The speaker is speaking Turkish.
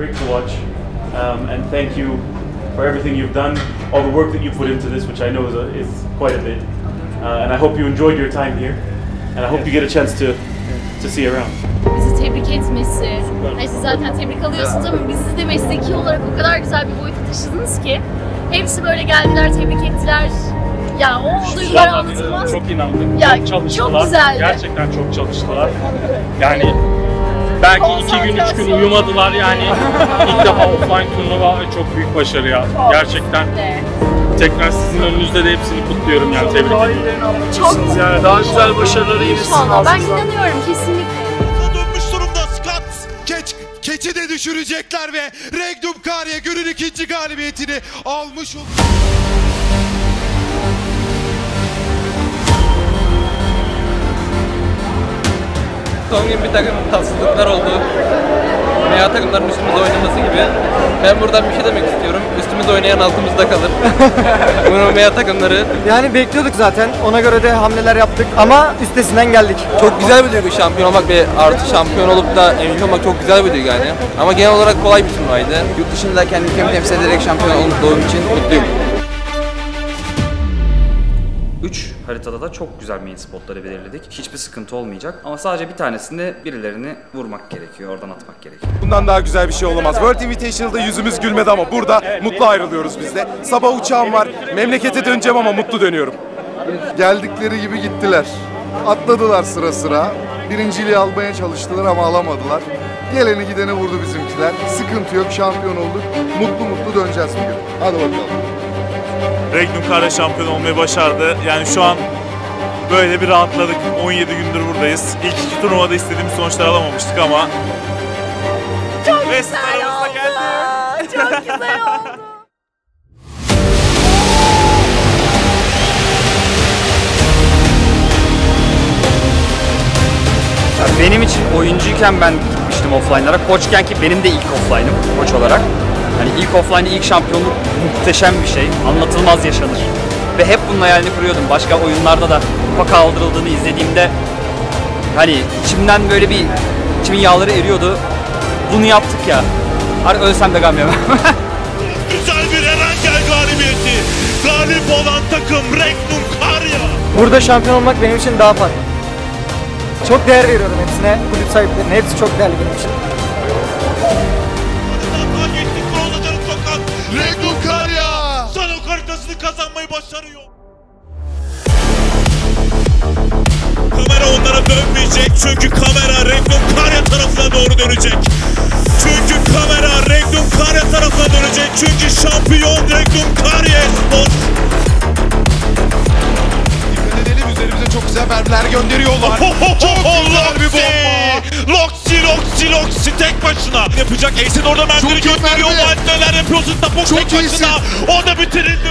Great to watch, um, and thank you for everything you've done, all the work that you put into this, which I know is, a, is quite a bit. Uh, and I hope you enjoyed your time here, and I hope you get a chance to to see around. bizi tebrik etmesi. Hani siz zaten tebrik alıyorsunuz ama bizi de mesleki olarak o kadar güzel bir boyuta taşıdınız ki. Hepsi böyle geldiler, tebrik ettiler. Ya o duygular anlatılmaz. Çok inandık. Ya, çok çalıştılar. çok güzeldi. Gerçekten çok çalıştılar. Yani belki iki gün, üç gün uyumadılar yani. ilk defa offline turnuva çok büyük başarı ya. Gerçekten tekrar sizin önünüzde de hepsini kutluyorum yani tebrik ediyorum. Çok Yani daha güzel başarıları yine sizin İnşallah. Ben ağzınızdan. inanıyorum kesinlikle. dönmüş durumda Scott. Keç, keçi de düşürecekler ve Regnum Karya günün ikinci galibiyetini almış oldu. Son gün bir takım tatsızlıklar oldu. Veya takımların üstümüze oynaması gibi. Ben buradan bir şey demek istiyorum. Üstümüze oynayan altımızda kalır. Umarım veya takımları. Yani bekliyorduk zaten. Ona göre de hamleler yaptık ama üstesinden geldik. Çok güzel bir duygu şampiyon olmak ve artı şampiyon olup da MVP olmak çok güzel bir duygu yani. Ama genel olarak kolay bir turnuvaydı. Yurt dışında kendi ülkemi temsil ederek şampiyon olduğum için mutluyum. 3 haritada da çok güzel main spotları belirledik. Hiçbir sıkıntı olmayacak ama sadece bir tanesinde birilerini vurmak gerekiyor, oradan atmak gerekiyor. Bundan daha güzel bir şey olamaz. World Invitational'da yüzümüz gülmedi ama burada mutlu ayrılıyoruz biz de. Sabah uçağım var. Memlekete döneceğim ama mutlu dönüyorum. Geldikleri gibi gittiler. Atladılar sıra sıra. Birinciliği almaya çalıştılar ama alamadılar. Geleni gideni vurdu bizimkiler. Sıkıntı yok, şampiyon olduk. Mutlu mutlu döneceğiz bugün. Hadi bakalım. Regnum Kara şampiyon olmayı başardı. Yani şu an böyle bir rahatladık. 17 gündür buradayız. İlk iki turnuvada istediğimiz sonuçları alamamıştık ama Çok Ve güzel oldu. geldi. Çok güzel oldu. Benim için oyuncuyken ben gitmiştim offline'lara. Koçken ki benim de ilk offline'ım koç olarak. Hani ilk offline ilk şampiyonluk muhteşem bir şey. Anlatılmaz yaşanır. Ve hep bunun hayalini kuruyordum. Başka oyunlarda da kupa kaldırıldığını izlediğimde hani içimden böyle bir içimin yağları eriyordu. Bunu yaptık ya. Hani ölsem de gam yemem. güzel bir Erangel galibiyeti. Galip olan takım Regnum Karya. Burada şampiyon olmak benim için daha farklı. Çok değer veriyorum hepsine. Kulüp sahiplerine hepsi çok değerli benim için. Başarıyor. Kamera onlara dönmeyecek çünkü kamera Regnum Karya tarafına doğru dönecek. Çünkü kamera Regnum Karya tarafına dönecek. Çünkü şampiyon Regnum Karya Esport. Dikkat edelim üzerimize çok güzel mermiler gönderiyorlar. Çok güzel bir bomba. Loxi, Loxi, Loxi tek başına. Yapacak Ace'in orada iyi gönderiyor. neler yapıyorsun? Tapok Çok tek başına. O da bitirildi.